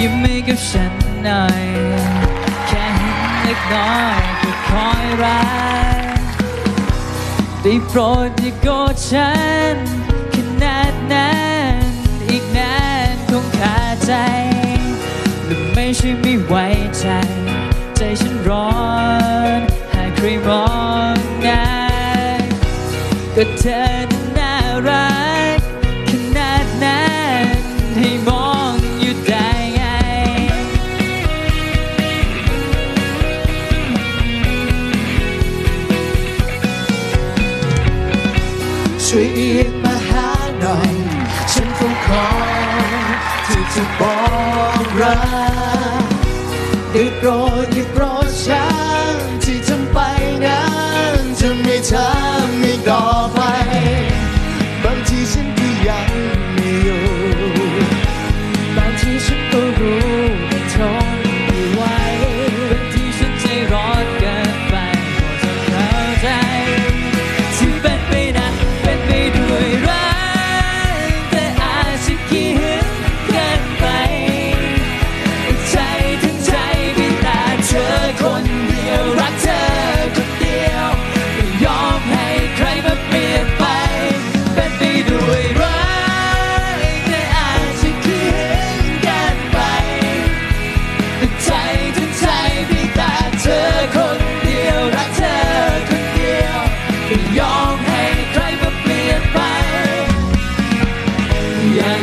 ยิ้มให้กับฉันหน่อย แค่เห็นเล็กน้อยก็คอยรักได้โปรดอย่าโกรธฉันขนาดนั้นอีกนานคงขาดใจและไม่ใช่ไม่ไว้ใจ ใจฉันร้อนหากใครมองหน้าก็เธอ ช่วยเอียงมาหาหน่อย ฉันคงขอที่จะบอกรักได้โปรดได้โปรอฉัน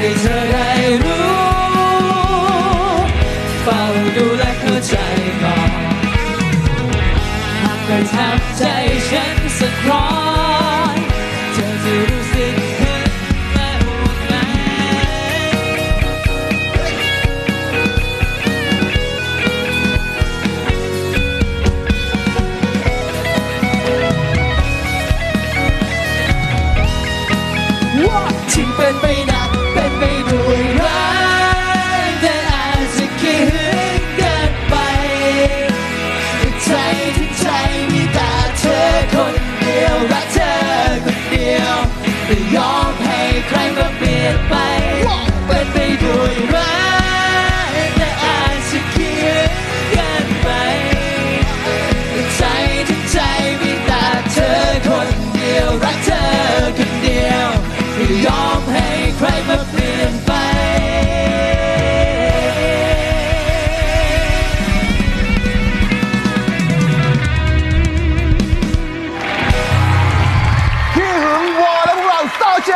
ให้เธอได้รู้เฝ้าดูและเข้าใจก่อนหากเธอทัใจฉันสักครั้เธอจะรู้สึก情分被拿。life fade away. 道歉